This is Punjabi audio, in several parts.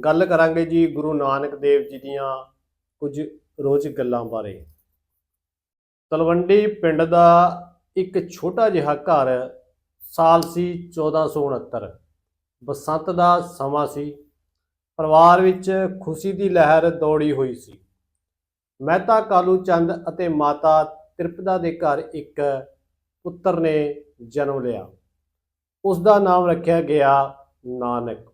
ਗੱਲ ਕਰਾਂਗੇ ਜੀ ਗੁਰੂ ਨਾਨਕ ਦੇਵ ਜੀ ਦੀਆਂ ਕੁਝ ਰੋਜ਼ ਗੱਲਾਂ ਬਾਰੇ। ਤਲਵੰਡੀ ਪਿੰਡ ਦਾ ਇੱਕ ਛੋਟਾ ਜਿਹਾ ਘਰ ਸਾਲ ਸੀ 1469 ਬਸੰਤ ਦਾ ਸਮਾਂ ਸੀ। ਪਰਿਵਾਰ ਵਿੱਚ ਖੁਸ਼ੀ ਦੀ ਲਹਿਰ ਦੌੜੀ ਹੋਈ ਸੀ। ਮਹਿਤਾ ਕਾਲੂ ਚੰਦ ਅਤੇ ਮਾਤਾ ਤ੍ਰਿਪਦਾ ਦੇ ਘਰ ਇੱਕ ਪੁੱਤਰ ਨੇ ਜਨਮ ਲਿਆ। ਉਸ ਦਾ ਨਾਮ ਰੱਖਿਆ ਗਿਆ ਨਾਨਕ।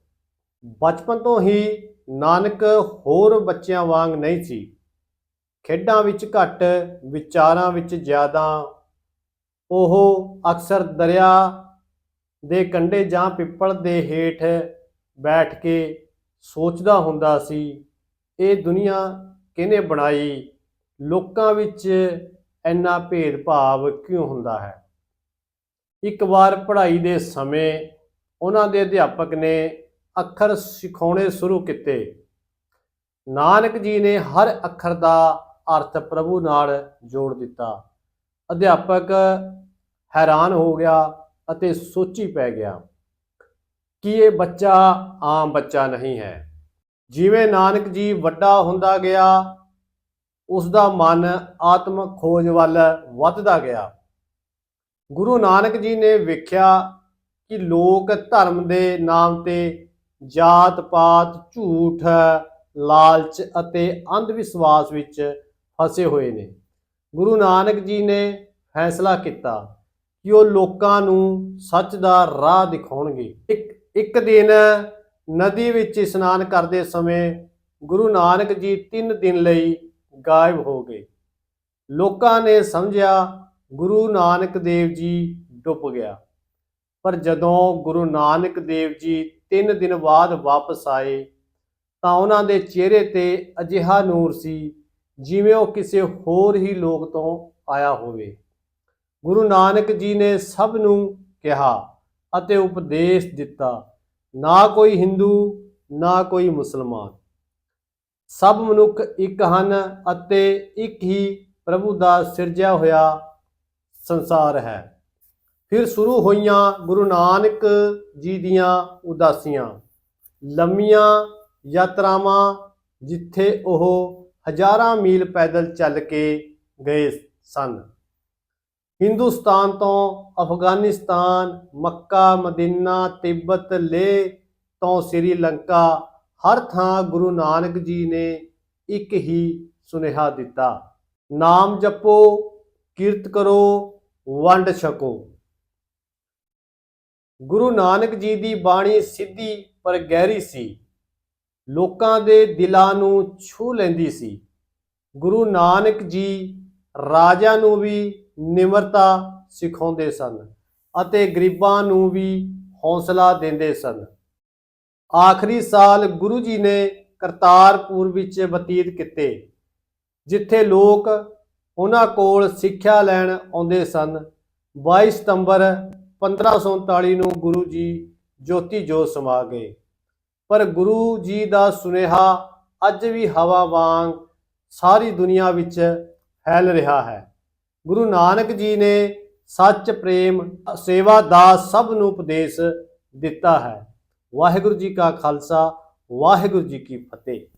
ਬਚਪਨ ਤੋਂ ਹੀ ਨਾਨਕ ਹੋਰ ਬੱਚਿਆਂ ਵਾਂਗ ਨਹੀਂ ਸੀ। ਖੇਡਾਂ ਵਿੱਚ ਘੱਟ, ਵਿਚਾਰਾਂ ਵਿੱਚ ਜ਼ਿਆਦਾ, ਉਹ ਅਕਸਰ ਦਰਿਆ ਦੇ ਕੰਢੇ ਜਾਂ ਪਿੱਪਲ ਦੇ ਹੇਠ ਬੈਠ ਕੇ ਸੋਚਦਾ ਹੁੰਦਾ ਸੀ, ਇਹ ਦੁਨੀਆ ਕਿਹਨੇ ਬਣਾਈ? ਲੋਕਾਂ ਵਿੱਚ ਇੰਨਾ ਭੇਦਭਾਵ ਕਿਉਂ ਹੁੰਦਾ ਹੈ? ਇੱਕ ਵਾਰ ਪੜ੍ਹਾਈ ਦੇ ਸਮੇਂ ਉਹਨਾਂ ਦੇ ਅਧਿਆਪਕ ਨੇ ਅੱਖਰ ਸਿਖਾਉਣੇ ਸ਼ੁਰੂ ਕੀਤੇ। ਨਾਨਕ ਜੀ ਨੇ ਹਰ ਅੱਖਰ ਦਾ ਅਰਥ ਪ੍ਰਭੂ ਨਾਲ ਜੋੜ ਦਿੱਤਾ। ਅਧਿਆਪਕ ਹੈਰਾਨ ਹੋ ਗਿਆ ਅਤੇ ਸੋਚੀ ਪੈ ਗਿਆ ਕਿ ਇਹ ਬੱਚਾ ਆਮ ਬੱਚਾ ਨਹੀਂ ਹੈ। ਜਿਵੇਂ ਨਾਨਕ ਜੀ ਵੱਡਾ ਹੁੰਦਾ ਗਿਆ ਉਸ ਦਾ ਮਨ ਆਤਮ ਖੋਜ ਵੱਲ ਵੱਧਦਾ ਗਿਆ। ਗੁਰੂ ਨਾਨਕ ਜੀ ਨੇ ਵੇਖਿਆ ਕਿ ਲੋਕ ਧਰਮ ਦੇ ਨਾਮ ਤੇ ਜਾਤ ਪਾਤ ਝੂਠ, ਲਾਲਚ ਅਤੇ ਅੰਧ ਵਿਸ਼ਵਾਸ ਵਿੱਚ ਫਸੇ ਹੋਏ ਨੇ। ਗੁਰੂ ਨਾਨਕ ਜੀ ਨੇ ਫੈਸਲਾ ਕੀਤਾ ਕਿ ਉਹ ਲੋਕਾਂ ਨੂੰ ਸੱਚ ਦਾ ਰਾਹ ਦਿਖਾਉਣਗੇ। ਇੱਕ ਇੱਕ ਦਿਨ ਨਦੀ ਵਿੱਚ ਇਸ਼ਨਾਨ ਕਰਦੇ ਸਮੇਂ ਗੁਰੂ ਨਾਨਕ ਜੀ 3 ਦਿਨ ਲਈ ਗਾਇਬ ਹੋ ਗਏ। ਲੋਕਾਂ ਨੇ ਸਮਝਿਆ ਗੁਰੂ ਨਾਨਕ ਦੇਵ ਜੀ ਡੁੱਬ ਗਿਆ। ਪਰ ਜਦੋਂ ਗੁਰੂ ਨਾਨਕ ਦੇਵ ਜੀ 3 ਦਿਨ ਬਾਅਦ ਵਾਪਸ ਆਏ, ਤਾਂ ਉਹਨਾਂ ਦੇ ਚਿਹਰੇ ਤੇ ਅਜਿਹਾ ਨੂਰ ਸੀ ਜਿਵੇਂ ਉਹ ਕਿਸੇ ਹੋਰ ਹੀ ਲੋਕ ਤੋਂ ਆਇਆ ਹੋਵੇ। ਗੁਰੂ ਨਾਨਕ ਜੀ ਨੇ ਸਭ ਨੂੰ ਕਿਹਾ ਅਤੇ ਉਪਦੇਸ਼ ਦਿੱਤਾ, ਨਾ ਕੋਈ ਹਿੰਦੂ, ਨਾ ਕੋਈ ਮੁਸਲਮਾਨ। ਸਭ ਮਨੁੱਖ ਇੱਕ ਹਨ ਅਤੇ ਇੱਕ ਹੀ ਪ੍ਰਭੂ ਦਾ ਸਿਰਜਿਆ ਹੋਇਆ ਸੰਸਾਰ ਹੈ। ਫਿਰ ਸ਼ੁਰੂ ਹੋਈਆਂ ਗੁਰੂ ਨਾਨਕ ਜੀ ਦੀਆਂ ਉਦਾਸੀਆਂ। ਲੰਮੀਆਂ ਯਾਤਰਾਵਾਂ ਜਿੱਥੇ ਉਹ ਹਜ਼ਾਰਾਂ ਮੀਲ ਪੈਦਲ ਚੱਲ ਕੇ ਗਏ ਸਨ। ਹਿੰਦੁਸਤਾਨ ਤੋਂ ਅਫਗਾਨਿਸਤਾਨ, ਮੱਕਾ, ਮਦੀਨਾ, ਤਿੱਬਤ, ਲੇਹ ਤੋਂ ਸ੍ਰੀਲੰਕਾ ਹਰ ਥਾਂ ਗੁਰੂ ਨਾਨਕ ਜੀ ਨੇ ਇੱਕ ਹੀ ਸੁਨੇਹਾ ਦਿੱਤਾ। ਨਾਮ ਜਪੋ, ਕੀਰਤ ਕਰੋ, ਵੰਡ ਛਕੋ। ਗੁਰੂ ਨਾਨਕ ਜੀ ਦੀ ਬਾਣੀ ਸਿੱਧੀ ਪਰ ਗਹਿਰੀ ਸੀ। ਲੋਕਾਂ ਦੇ ਦਿਲਾਂ ਨੂੰ ਛੂ ਲੈਂਦੀ ਸੀ। ਗੁਰੂ ਨਾਨਕ ਜੀ ਰਾਜਾ ਨੂੰ ਵੀ ਨਿਮਰਤਾ ਸਿਖਾਉਂਦੇ ਸਨ ਅਤੇ ਗਰੀਬਾਂ ਨੂੰ ਵੀ ਹੌਸਲਾ ਦਿੰਦੇ ਸਨ। ਆਖਰੀ ਸਾਲ ਗੁਰੂ ਜੀ ਨੇ ਕਰਤਾਰਪੁਰ ਵਿੱਚ ਬਤੀਤ ਕੀਤੇ, ਜਿੱਥੇ ਲੋਕ ਉਹਨਾਂ ਕੋਲ ਸਿੱਖਿਆ ਲੈਣ ਆਉਂਦੇ ਸਨ। 22 ਸਤੰਬਰ 1539 ਨੂੰ ਗੁਰੂ ਜੀ ਜੋਤੀ ਜੋਤ ਸਮਾ ਗਏ। ਪਰ ਗੁਰੂ ਜੀ ਦਾ ਸੁਨੇਹਾ ਅੱਜ ਵੀ ਹਵਾ ਵਾਂਗ ਸਾਰੀ ਦੁਨੀਆ ਵਿੱਚ ਫੈਲ ਰਿਹਾ ਹੈ। ਗੁਰੂ ਨਾਨਕ ਜੀ ਨੇ ਸੱਚ, ਪ੍ਰੇਮ, ਸੇਵਾ ਦਾ ਸਭ ਨੂੰ ਉਪਦੇਸ਼ ਦਿੱਤਾ ਹੈ। ਵਾਹਿਗੁਰੂ ਜੀ ਕਾ ਖਾਲਸਾ, ਵਾਹਿਗੁਰੂ ਜੀ ਕੀ ਫਤਿਹ।